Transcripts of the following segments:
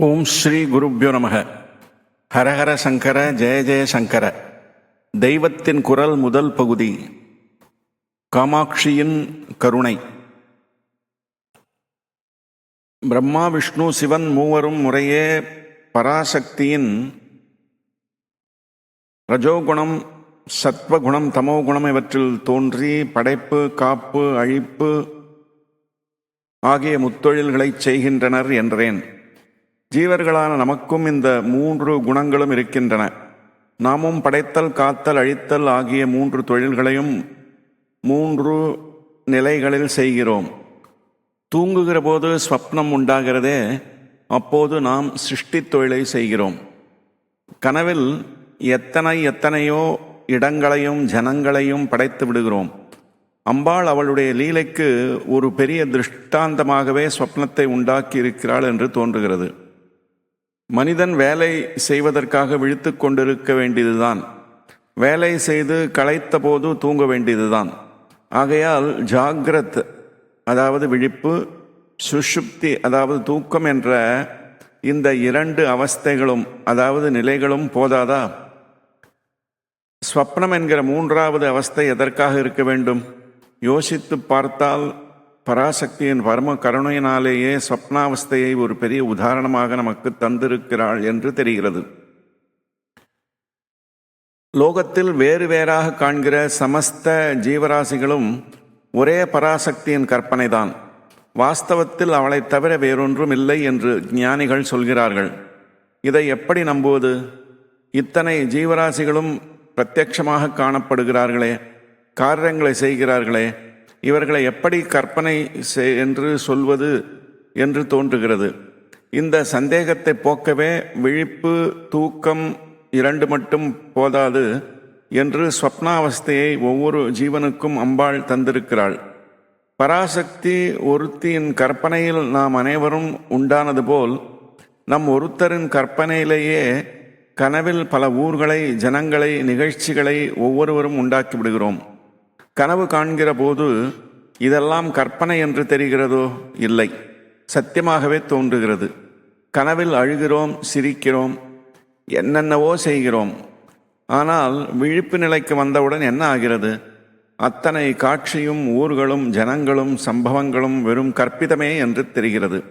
ஓம் ஸ்ரீ குருப்யோ நமக. ஹரஹர சங்கர ஜெய ஜெய சங்கர. தெய்வத்தின் குரல் முதல் பகுதி. காமாட்சியின் கருணை. பிரம்மா விஷ்ணு சிவன் மூவரும் முறையே பராசக்தியின் ரஜோகுணம் சத்வகுணம் தமோகுணம் இவற்றில் தோன்றி படைப்பு காப்பு அழிப்பு ஆகிய முத்தொழில்களைச் செய்கின்றனர் என்றேன். ஜீவர்களான நமக்கும் இந்த மூன்று குணங்களும் இருக்கின்றன. நாமும் படைத்தல் காத்தல் அழித்தல் ஆகிய மூன்று தொழில்களையும் மூன்று நிலைகளில் செய்கிறோம். தூங்குகிற போது ஸ்வப்னம் உண்டாகிறதே அப்போது நாம் சிருஷ்டி தொழிலை செய்கிறோம். கனவில் எத்தனை எத்தனையோ இடங்களையும் ஜனங்களையும் படைத்து விடுகிறோம். அம்பாள் அவளுடைய லீலைக்கு ஒரு பெரிய திருஷ்டாந்தமாகவே ஸ்வப்னத்தை உண்டாக்கி இருக்கிறாள் என்று தோன்றுகிறது. மனிதன் வேலை செய்வதற்காக விழித்து கொண்டிருக்க வேண்டியதுதான். வேலை செய்து களைத்த போது தூங்க வேண்டியதுதான். ஆகையால் ஜாகிரத் அதாவது விழிப்பு சுஷுப்தி அதாவது தூக்கம் என்ற இந்த இரண்டு அவஸ்தைகளும் அதாவது நிலைகளும் போதாதா? ஸ்வப்னம் என்கிற மூன்றாவது அவஸ்தை எதற்காக இருக்க வேண்டும்? யோசித்து பார்த்தால் பராசக்தியின் பரம கருணையினாலேயே ஸ்வப்னாவஸ்தையை ஒரு பெரிய உதாரணமாக நமக்கு தந்திருக்கிறாள் என்று தெரிகிறது. லோகத்தில் வேறு வேறாக காண்கிற சமஸ்த ஜீவராசிகளும் ஒரே பராசக்தியின் கற்பனைதான். வாஸ்தவத்தில் அவளைத் தவிர வேறொன்றும் இல்லை என்று ஞானிகள் சொல்கிறார்கள். இதை எப்படி நம்புவது? இத்தனை ஜீவராசிகளும் பிரத்யட்சமாக காணப்படுகிறார்களே காரியங்களை செய்கிறார்களே இவர்களை எப்படி கற்பனை செய்- என்று சொல்வது என்று தோன்றுகிறது. இந்த சந்தேகத்தை போக்கவே விழிப்பு தூக்கம் இரண்டு மட்டும் போதாது என்று ஸ்வப்னாவஸ்தையை ஒவ்வொரு ஜீவனுக்கும் அம்பாள் தந்திருக்கிறாள். பராசக்தி ஒருத்தியின் கற்பனையில் நாம் அனைவரும் உண்டானது போல் நம் ஒருத்தரின் கற்பனையிலேயே கனவில் பல ஊர்களை ஜனங்களை நிகழ்ச்சிகளை ஒவ்வொருவரும் உண்டாக்கி விடுகிறோம். கனவு காண்கிற போது இதெல்லாம் கற்பனை என்று தெரிகிறதோ? இல்லை. சத்தியமாகவே தோன்றுகிறது. கனவில் அழுகிறோம் சிரிக்கிறோம் என்னென்னவோ செய்கிறோம். ஆனால் விழிப்பு நிலைக்கு வந்தவுடன் என்ன ஆகிறது? அத்தனை காட்சியும் ஊர்களும் ஜனங்களும் சம்பவங்களும் வெறும் கற்பிதமே என்று தெரிகிறது.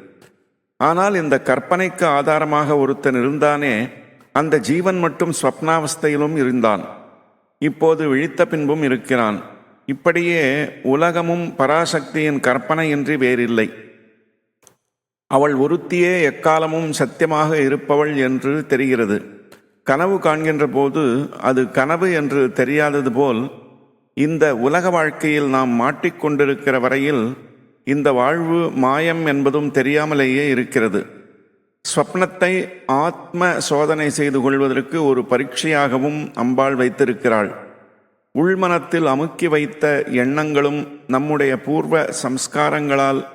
ஆனால் இந்த கற்பனைக்கு ஆதாரமாக ஒருத்தன் இருந்தானே அந்த ஜீவன் மட்டும் ஸ்வப்னாவஸ்தையிலும் இருந்தான். இப்போது விழித்த பின்பும் இருக்கிறான். இப்படியே உலகமும் பராசக்தியின் கற்பனையின்றி வேறில்லை. அவள் ஒருத்தியே எக்காலமும் சத்தியமாக இருப்பவள் என்று தெரிகிறது. கனவு காண்கின்ற போது அது கனவு என்று தெரியாதது போல் இந்த உலக வாழ்க்கையில் நாம் மாட்டிக்கொண்டிருக்கிற வரையில் இந்த வாழ்வு மாயம் என்பதும் தெரியாமலேயே இருக்கிறது. ஸ்வப்னத்தை ஆத்ம சோதனை செய்து கொள்வதற்கு ஒரு பரீட்சையாகவும் அம்பாள் வைத்திருக்கிறாள். உள்மனத்தில் அமுக்கி வைத்த எண்ணங்களும் நம்முடைய பூர்வ சம்ஸ்காரங்களால்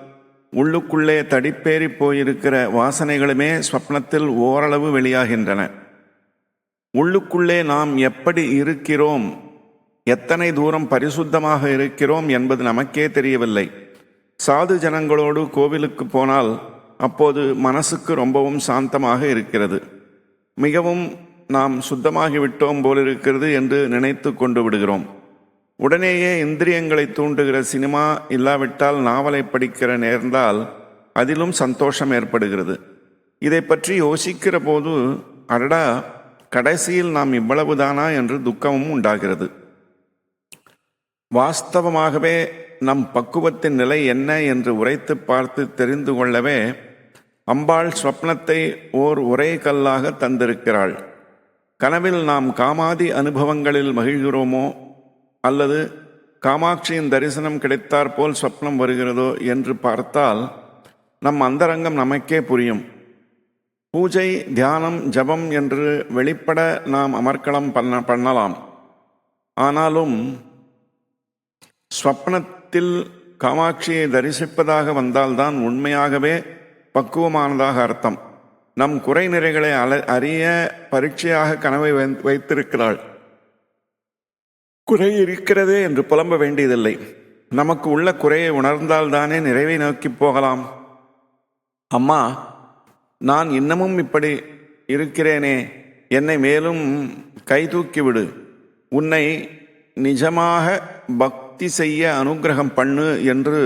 உள்ளுக்குள்ளே தடிப்பேறி போயிருக்கிற வாசனைகளுமே ஸ்வப்னத்தில் ஓரளவு வெளியாகின்றன. உள்ளுக்குள்ளே நாம் எப்படி இருக்கிறோம்? எத்தனை தூரம் பரிசுத்தமாக இருக்கிறோம் என்பது நமக்கே தெரியவில்லை. சாது ஜனங்களோடு கோவிலுக்கு போனால் அப்போது மனசுக்கு ரொம்பவும் சாந்தமாக இருக்கிறது. மிகவும் நாம் சுத்தமாகிவிட்டோம் போலிருக்கிறது என்று நினைத்து கொண்டு விடுகிறோம். உடனேயே இந்திரியங்களை தூண்டுகிற சினிமா இல்லாவிட்டால் நாவலை படிக்கிற நேர்ந்தால் அதிலும் சந்தோஷம் ஏற்படுகிறது. இதை பற்றி யோசிக்கிற போது அடடா கடைசியில் நாம் இவ்வளவுதானா என்று துக்கமும் உண்டாகிறது. வாஸ்தவமாகவே நம் பக்குவத்தின் நிலை என்ன என்று உரைத்து பார்த்து தெரிந்து கொள்ளவே அம்பாள் ஸ்வப்னத்தை ஓர் ஒரே கல்லாக தந்திருக்கிறாள். கனவில் நாம் காமாதி அனுபவங்களில் மகிழ்கிறோமோ? அல்லது காமாட்சியின் தரிசனம் கிடைத்தாற்போல் சொப்னம் வருகிறதோ என்று பார்த்தால் நம் அந்தரங்கம் நமக்கே புரியும். பூஜை தியானம் ஜபம் என்று வெளிப்பட நாம் அமர்க்களம் பண்ண பண்ணலாம். ஆனாலும் ஸ்வப்னத்தில் காமாட்சியை தரிசிப்பதாக வந்தால்தான் உண்மையாகவே பக்குவமானதாக அர்த்தம். நம் குறை நிறைகளை அல அறிய பரீட்சையாக கனவை வைத்திருக்கிறாள். குறை இருக்கிறதே என்று புலம்ப வேண்டியதில்லை. நமக்கு உள்ள குறையை உணர்ந்தால்தானே நிறைவை நோக்கி போகலாம். அம்மா நான் இன்னமும் இப்படி இருக்கிறேனே. என்னை மேலும் கைதூக்கிவிடு உன்னை நிஜமாக பக்தி செய்ய அனுக்கிரகம் பண்ணு என்று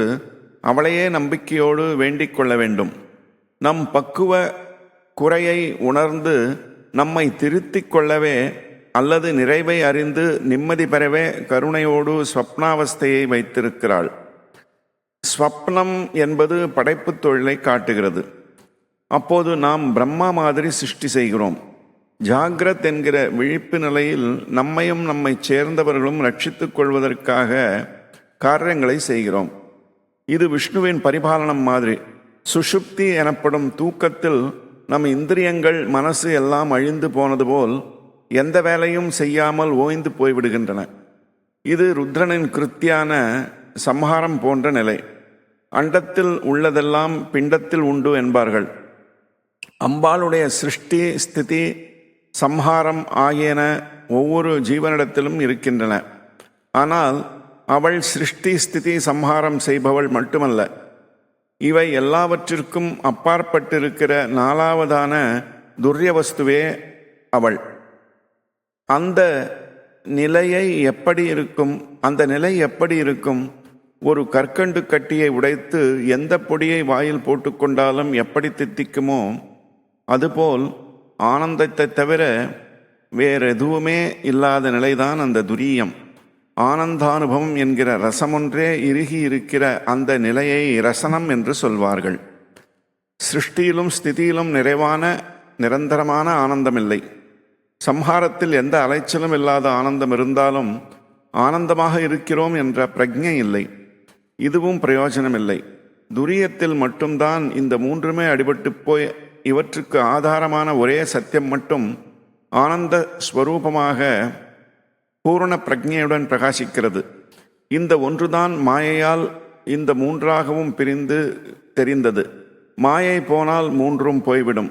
அவளையே நம்பிக்கையோடு வேண்டிக் கொள்ள வேண்டும். நம் பக்குவ குறையை உணர்ந்து நம்மை திருத்திக் கொள்ளவே அல்லது நிறைவை அறிந்து நிம்மதி பெறவே கருணையோடு ஸ்வப்னாவஸ்தையை வைத்திருக்கிறாள். ஸ்வப்னம் என்பது படைப்புத் தொழிலை காட்டுகிறது. அப்போது நாம் பிரம்மா மாதிரி சிருஷ்டி செய்கிறோம். ஜாகிரத் என்கிற விழிப்பு நிலையில் நம்மையும் நம்மை சேர்ந்தவர்களும் ரட்சித்துக் கொள்வதற்காக காரியங்களை செய்கிறோம். இது விஷ்ணுவின் பரிபாலனம் மாதிரி. சுஷுப்தி எனப்படும் தூக்கத்தில் நம் இந்திரியங்கள் மனசு எல்லாம் அழிந்து போனது போல் எந்த வேலையும் செய்யாமல் ஓய்ந்து போய்விடுகின்றன. இது ருத்ரனின் கிருத்தியான சம்ஹாரம் போன்ற நிலை. அண்டத்தில் உள்ளதெல்லாம் பிண்டத்தில் உண்டு என்பார்கள். அம்பாளுடைய சிருஷ்டி ஸ்திதி சம்ஹாரம் ஆகியன ஒவ்வொரு ஜீவனிடத்திலும் இருக்கின்றன. ஆனால் அவள் சிருஷ்டி ஸ்திதி சம்ஹாரம் செய்பவள் மட்டுமல்ல. இவை எல்லாவற்றிற்கும் அப்பாற்பட்டிருக்கிற நாலாவதான துர்யவஸ்துவே அவள். அந்த நிலையை எப்படி இருக்கும் அந்த நிலை எப்படி இருக்கும்? ஒரு கற்கண்டு கட்டியை உடைத்து எந்த பொடியை வாயில் போட்டுக்கொண்டாலும் எப்படி தித்திக்குமோ அதுபோல் ஆனந்தத்தை தவிர வேறு எதுவுமே இல்லாத நிலைதான் அந்த துரியம். ஆனந்தானுபவம் என்கிற ரசமொன்றே இறுகி இருக்கிற அந்த நிலையை ரசனம் என்று சொல்வார்கள். சிருஷ்டியிலும் ஸ்திதியிலும் நிறைவான நிரந்தரமான ஆனந்தமில்லை. சம்ஹாரத்தில் எந்த அலைச்சலும் இல்லாத ஆனந்தம் இருந்தாலும் ஆனந்தமாக இருக்கிறோம் என்ற பிரஜை இல்லை. இதுவும் பிரயோஜனமில்லை. துரியத்தில் மட்டும்தான் இந்த மூன்றுமே அடிபட்டு போய் இவற்றுக்கு ஆதாரமான ஒரே சத்தியம் மட்டும் ஆனந்த ஸ்வரூபமாக பூரண பிரஜையுடன் பிரகாசிக்கிறது. இந்த ஒன்றுதான் மாயையால் இந்த மூன்றாகவும் பிரிந்து தெரிந்தது. மாயை போனால் மூன்றும் போய்விடும்.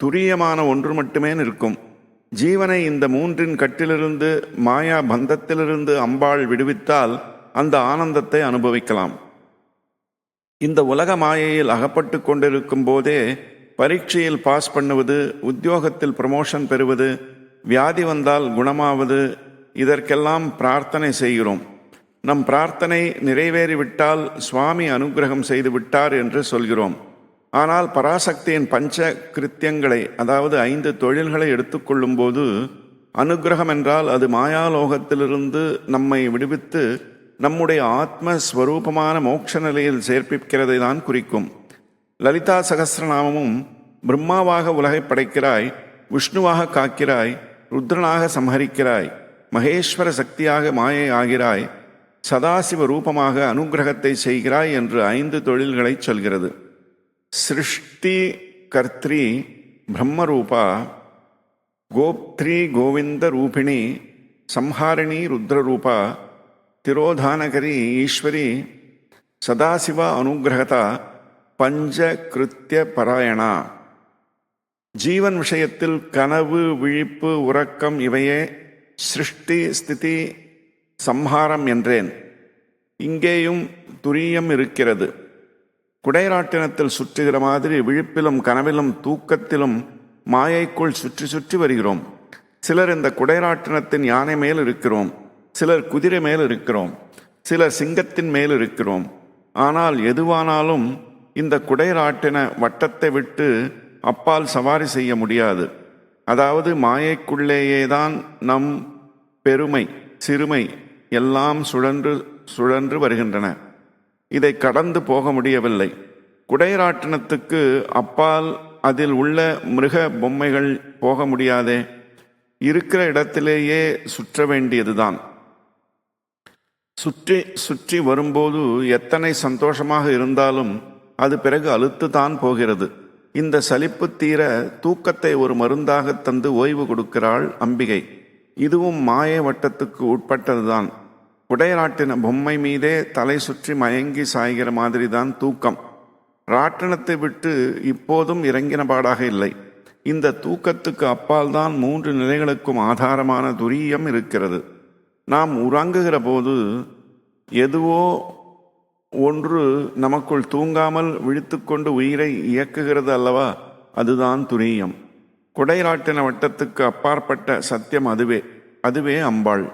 துரியமான ஒன்று மட்டுமே நிற்கும். ஜீவனை இந்த மூன்றின் கட்டிலிருந்து மாயா பந்தத்திலிருந்து அம்பாள் விடுவித்தால் அந்த ஆனந்தத்தை அனுபவிக்கலாம். இந்த உலக மாயையில் அகப்பட்டு கொண்டிருக்கும் போதே பரீட்சையில் பாஸ் பண்ணுவது உத்தியோகத்தில் ப்ரமோஷன் பெறுவது வியாதி வந்தால் குணமாவது இதற்கெல்லாம் பிரார்த்தனை செய்கிறோம். நம் பிரார்த்தனை நிறைவேறிவிட்டால் சுவாமி அனுகிரகம் செய்து விட்டார் என்று சொல்கிறோம். ஆனால் பராசக்தியின் பஞ்ச கிருத்தியங்களை அதாவது ஐந்து தொழில்களை எடுத்துக்கொள்ளும்போது அனுகிரகம் என்றால் அது மாயாலோகத்திலிருந்து நம்மை விடுவித்து நம்முடைய ஆத்மஸ்வரூபமான மோட்ச நிலையில் சேர்ப்பிக்கிறதை தான் குறிக்கும். லலிதா சகசிரநாமமும் பிரம்மாவாக உலகை படைக்கிறாய் விஷ்ணுவாக காக்கிறாய் ருத்ரனாக சம்ஹரிக்கிறாய். மகேஸ்வர சக்தியாக மாயை ஆகிறாய் சதாசிவ ரூபமாக அனுகிரகத்தை செய்கிறாய் என்று ஐந்து தொழில்களை சொல்கிறது. சிருஷ்டி கர்த்ரி பிரம்மரூபா கோப்த்ரி கோவிந்த ரூபிணி சம்ஹாரிணி ருத்ரரூபா திரோதானகரி ஈஸ்வரி சதாசிவ அனுகிரகதா பஞ்ச கிருத்திய பராயணா. ஜீவன் விஷயத்தில் கனவு விழிப்பு உறக்கம் இவையே சிருஷ்டி ஸ்திதி சம்ஹாரம் என்றேன். இங்கேயும் துரியம் இருக்கிறது. குடைராட்டினத்தில் சுற்றுகிற மாதிரி விழிப்பிலும் கனவிலும் தூக்கத்திலும் மாயைக்குள் சுற்றி சுற்றி வருகிறோம். சிலர் இந்த குடைராட்டினத்தின் யானை மேல் இருக்கிறோம். சிலர் குதிரை மேல் இருக்கிறோம். சிலர் சிங்கத்தின் மேல் இருக்கிறோம். ஆனால் எதுவானாலும் இந்த குடைராட்டின வட்டத்தை விட்டு அப்பால் சவாரி செய்ய முடியாது. அதாவது மாயைக்குள்ளேயே தான் நம் பெருமை சிறுமை எல்லாம் சுழன்று சுழன்று வருகின்றன. இதை கடந்து போக முடியவில்லை. குடைராட்டினத்துக்கு அப்பால் அதில் உள்ள மிருக பொம்மைகள் போக முடியாதே. இருக்கிற இடத்திலேயே சுற்ற வேண்டியதுதான். சுற்றி சுற்றி வரும்போது எத்தனை சந்தோஷமாக இருந்தாலும் அது பிறகு அழுத்து தான் போகிறது. இந்த சலிப்பு தீர தூக்கத்தை ஒரு மருந்தாக தந்து ஓய்வு கொடுக்கிறாள் அம்பிகை. இதுவும் மாய வட்டத்துக்கு உட்பட்டதுதான். குடைராட்டின பொம்மை மீதே தலை சுற்றி மயங்கி சாய்கிற மாதிரி தான் தூக்கம். ராட்டினத்தை விட்டு இப்போதும் இறங்கின பாடாக இல்லை. இந்த தூக்கத்துக்கு அப்பால் தான் மூன்று நிலைகளுக்கும் ஆதாரமான துரியம் இருக்கிறது. நாம் உறங்குகிற போது எதுவோ ஒன்று நமக்குள் தூங்காமல் விழித்துக்கொண்டு உயிரை இயக்குகிறது அல்லவா? அதுதான் துரியம். குடைராட்டின வட்டத்துக்கு அப்பாற்பட்ட சத்தியம் அதுவே அதுவே அம்பாள்.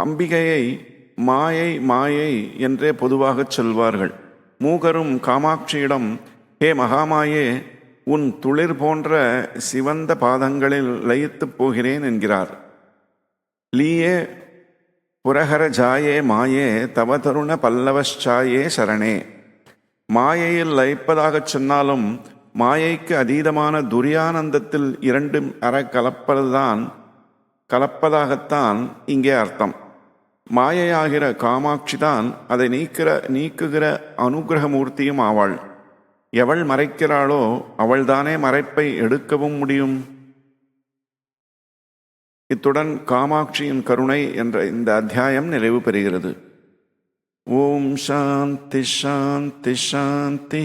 அம்பிகையை மாயை மாயை என்றே பொதுவாகச் சொல்வார்கள். மூகரும் காமாட்சியிடம் ஹே மகாமாயே உன் துளிர் போன்ற சிவந்த பாதங்களில் லயித்துப் போகிறேன் என்கிறார். லீயே புரஹர ஜாயே மாயே தவ தருண பல்லவச்சாயே சரணே. மாயையில் லயிப்பதாகச் சொன்னாலும் மாயைக்கு அதீதமான துரியானந்தத்தில் இரண்டும் அற கலப்பதுதான் கலப்பதாகத்தான் இங்கே அர்த்தம். மாயையாகிற காமாட்சி தான் அதை நீக்கிற நீக்குகிற அனுகிரகமூர்த்தியும் ஆவாள். எவள் மறைக்கிறாளோ அவள்தானே மறைப்பை எடுக்கவும் முடியும். இத்துடன் காமாட்சியின் கருணை என்ற இந்த அத்தியாயம் நிறைவு பெறுகிறது. ஓம் சாந்தி சாந்தி சாந்தி.